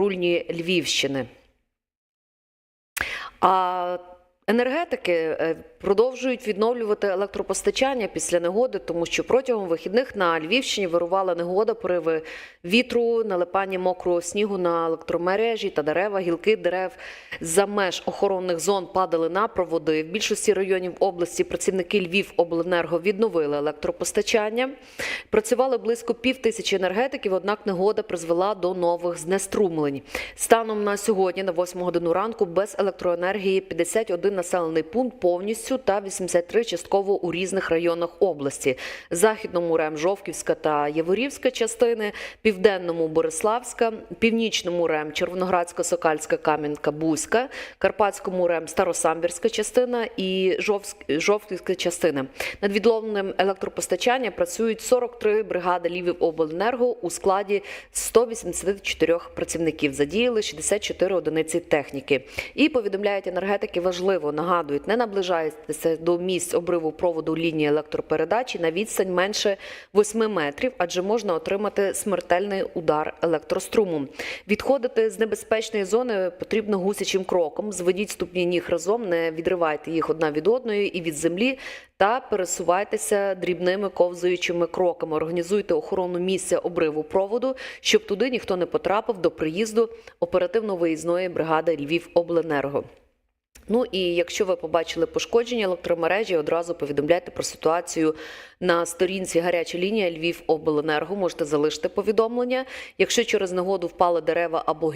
рульні Львівщини. А енергетики е, продовжують відновлювати електропостачання після негоди, тому що протягом вихідних на Львівщині вирувала негода, пориви вітру, налипання мокрого снігу на електромережі та дерева, гілки дерев за меж охоронних зон падали на проводи. В більшості районів області працівники Львівобленерго відновили електропостачання. Працювали близько пів тисячі енергетиків, однак негода призвела до нових знеструмлень. Станом на сьогодні, на 8 годину ранку, без електроенергії 51 населений пункт повністю та 83 частково у різних районах області. Західному РЕМ Жовківська та Яворівська частини, південному Бориславська, північному РЕМ Червоноградська, Сокальська, Кам'янка, Бузька, Карпатському РЕМ Старосамбірська частина і Жовківська частина. Над відновленням електропостачання працюють 43 бригади Львівобленерго у складі 184 працівників. Задіяли 64 одиниці техніки. І повідомляють енергетики важливо, нагадують, не наближайтеся до місць обриву проводу лінії електропередачі на відстань менше 8 метрів, адже можна отримати смертельний удар електроструму. Відходити з небезпечної зони потрібно гусячим кроком. Зведіть ступні ніг разом, не відривайте їх одна від одної і від землі, та пересувайтеся дрібними ковзуючими кроками. Організуйте охорону місця обриву проводу, щоб туди ніхто не потрапив до приїзду оперативно-виїзної бригади Львівобленерго. Ну і якщо ви побачили пошкодження електромережі, одразу повідомляйте про ситуацію на сторінці гаряча лінія Львів обленерго. Можете залишити повідомлення. Якщо через негоду впали дерева або